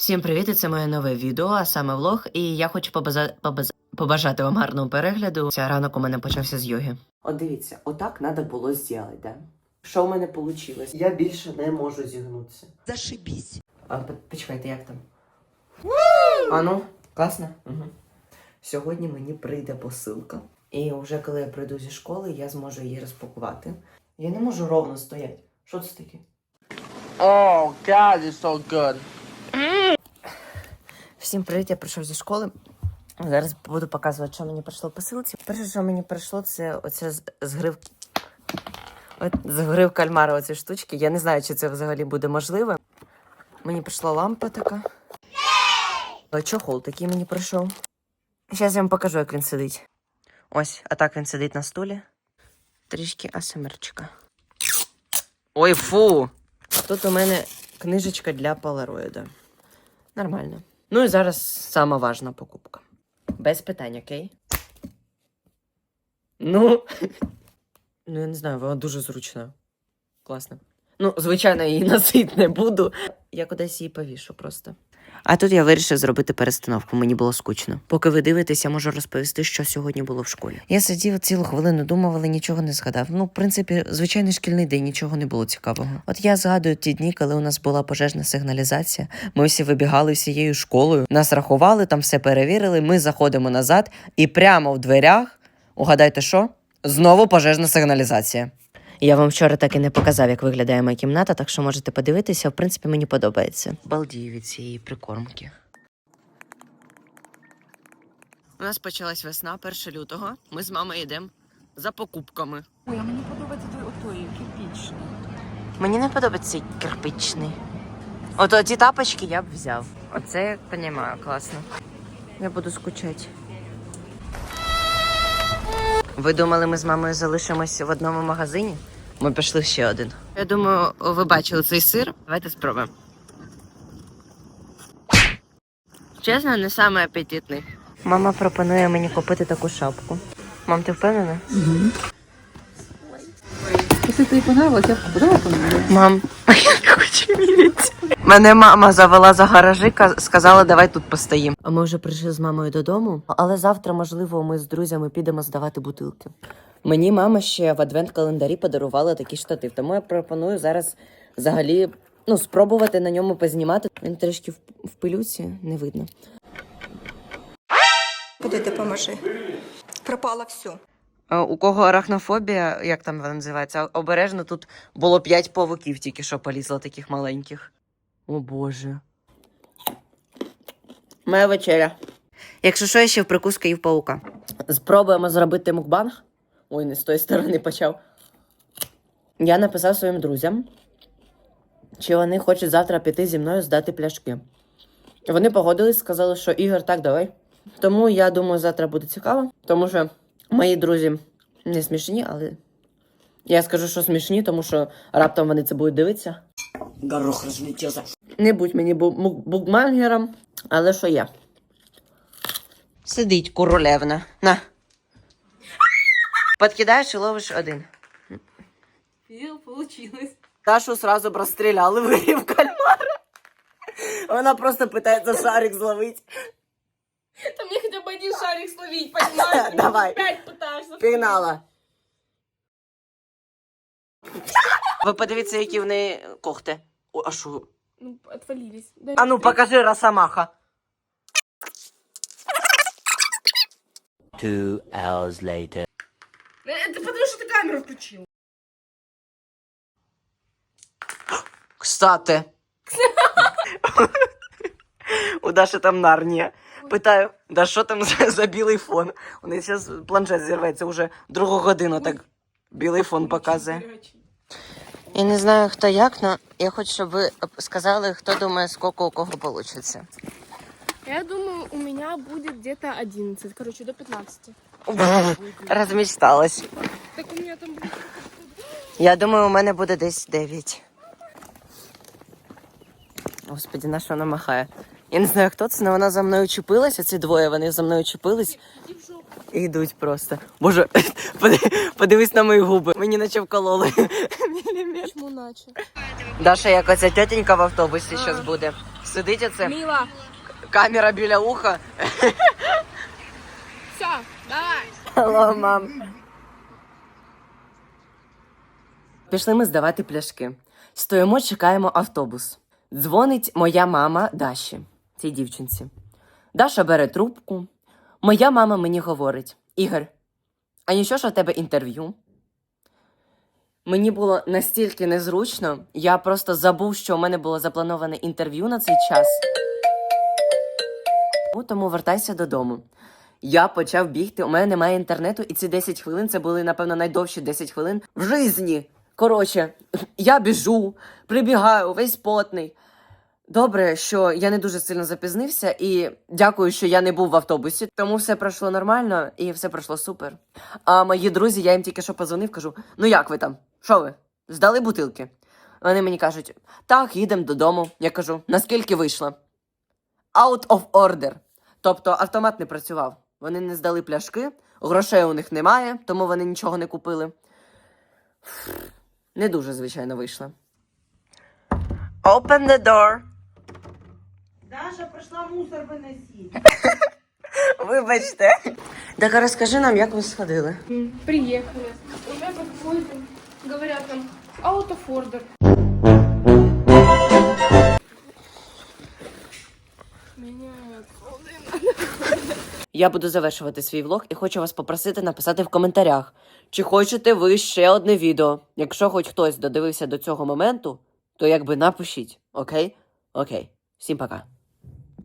Всім привіт! і Це моє нове відео, а саме влог. І я хочу побажа... побажа- побажати вам гарного перегляду. Ця ранок у мене почався з йоги. От дивіться, отак треба було зробити, да? Що в мене вийшло? Я більше не можу зігнутися. Зашибись. А почекайте, як там? А ну, класно? Угу. Сьогодні мені прийде посилка. І вже коли я прийду зі школи, я зможу її розпакувати. Я не можу ровно стояти. Що це таке? Oh God, it's so good. Всім привіт, я прийшов зі школи. Зараз буду показувати, що мені прийшло посилці. Перше, що мені прийшло, це оце з, з. От, з грив кальмара оці штучки. Я не знаю, чи це взагалі буде можливо. Мені прийшла лампа така. Чохол такий мені прийшов. Зараз я вам покажу, як він сидить. Ось, а так він сидить на стулі. Трішки асмрчика. Ой, фу! Тут у мене книжечка для полароїда. Нормально. Ну і зараз сама важна покупка. Без питань, окей? Ну. Ну, я не знаю, вона дуже зручна. Класно. Ну, звичайно, її носити не буду. Я кудись її повішу просто. А тут я вирішив зробити перестановку, мені було скучно. Поки ви дивитесь, я можу розповісти, що сьогодні було в школі. Я сидів цілу хвилину, думав, але нічого не згадав. Ну, в принципі, звичайний шкільний день, нічого не було цікавого. От я згадую ті дні, коли у нас була пожежна сигналізація. Ми всі вибігали всією школою, нас рахували, там все перевірили. Ми заходимо назад, і прямо в дверях, угадайте що? Знову пожежна сигналізація. Я вам вчора так і не показав, як виглядає моя кімната, так що можете подивитися. В принципі, мені подобається. Балдію від цієї прикормки. У нас почалась весна 1 лютого. Ми з мамою йдемо за покупками. Ой, а мені подобається той отой кирпічний. Мені не подобається цей кирпичний. От ті тапочки я б взяв. Оце я розумію, класно. Я буду скучати. Ви думали, ми з мамою залишимося в одному магазині? Ми пішли в ще один. Я думаю, ви бачили цей сир. Давайте спробуємо. Чесно, не самий апетитний. Мама пропонує мені купити таку шапку. Мам, ти впевнена? Якщо тобі понравилось, я б купила понравилось. Мам, я хочу вірити. Мене мама завела за гаражі, сказала, давай тут постоїмо. А ми вже прийшли з мамою додому, але завтра, можливо, ми з друзями підемо здавати бутилки. Мені мама ще в адвент-календарі подарувала такий штатив, тому я пропоную зараз взагалі ну, спробувати на ньому познімати. Він трішки в, в пилюці, не видно. Куди допоможи? Пропало все. У кого арахнофобія, як там вона називається, обережно тут було п'ять павуків тільки що полізло таких маленьких. О Боже. Моя вечеря. Якщо що, я ще в прикуску їв паука. Спробуємо зробити мукбанг. Ой, не з тої сторони почав. Я написав своїм друзям, чи вони хочуть завтра піти зі мною здати пляшки. Вони погодились, сказали, що Ігор, так, давай. Тому я думаю, завтра буде цікаво, тому що мої друзі не смішні, але я скажу, що смішні, тому що раптом вони це будуть дивитися. Горох розлетівся. Не будь мені букмангером, але що я. Сидить королевна. На. Подкидаєш і ловиш один. Філ, получилось. Ташу сразу б розстріляли вирів кальмара. Вона просто питається шарик зловити один шарик словить, понимаешь? Давай. Пять пытаешься. Пігнала. Ви подивіться, які в неї когти. О, а що? Ну, отвалились. Дай А ну мне покажи Росомаха. Two hours later. три. Э, Это потому что ты камеру включил. Кстати. У Даші там нарнія. Питаю, да що там за, за білий фон? У неї зараз планшет зірветься вже другу годину так білий фон показує. Я не знаю, хто як, але я хочу, щоб ви сказали, хто думає, скільки у кого вийде. Я думаю, у меня будет где-то 11, короче, до 15. Розмічталась. Так у меня там будет... Я думаю, у мене буде десь 9. Господи, на що вона махає? Я не знаю, хто це, але вона за мною чепилася. Ці двоє вони за мною жопу. і йдуть просто. Боже, подивись на мої губи. Мені наче вкололи. Почему начал? Даша, як оця тетенька в автобусі зараз буде. Сидить оце, Мила, камера біля уха. все, давай. Алло, мам. Пішли ми здавати пляшки. Стоїмо, чекаємо автобус. Дзвонить моя мама Даші, цій дівчинці. Даша бере трубку. Моя мама мені говорить: Ігор, а нічого, що в тебе інтерв'ю? Мені було настільки незручно, я просто забув, що у мене було заплановане інтерв'ю на цей час. Ну, Тому вертайся додому. Я почав бігти, у мене немає інтернету, і ці 10 хвилин це були, напевно, найдовші 10 хвилин в житті. Коротше, я біжу, прибігаю, весь потний. Добре, що я не дуже сильно запізнився, і дякую, що я не був в автобусі, тому все пройшло нормально і все пройшло супер. А мої друзі, я їм тільки що позвонив, кажу: ну як ви там? Що ви? Здали бутилки? Вони мені кажуть, так, їдемо додому. Я кажу, наскільки вийшло? Out of order. Тобто автомат не працював. Вони не здали пляшки, грошей у них немає, тому вони нічого не купили. Не дуже, звичайно, вийшло. Open the door. Даша прийшла мусор виносити. Вибачте. Так а розкажи нам, як ви сходили. М, Приехали. Уже подходим. Говорят нам, out of order. Я буду завершувати свій влог і хочу вас попросити написати в коментарях, чи хочете ви ще одне відео. Якщо хоч хтось додивився до цього моменту, то якби напишіть. Окей? Окей. Всім пока.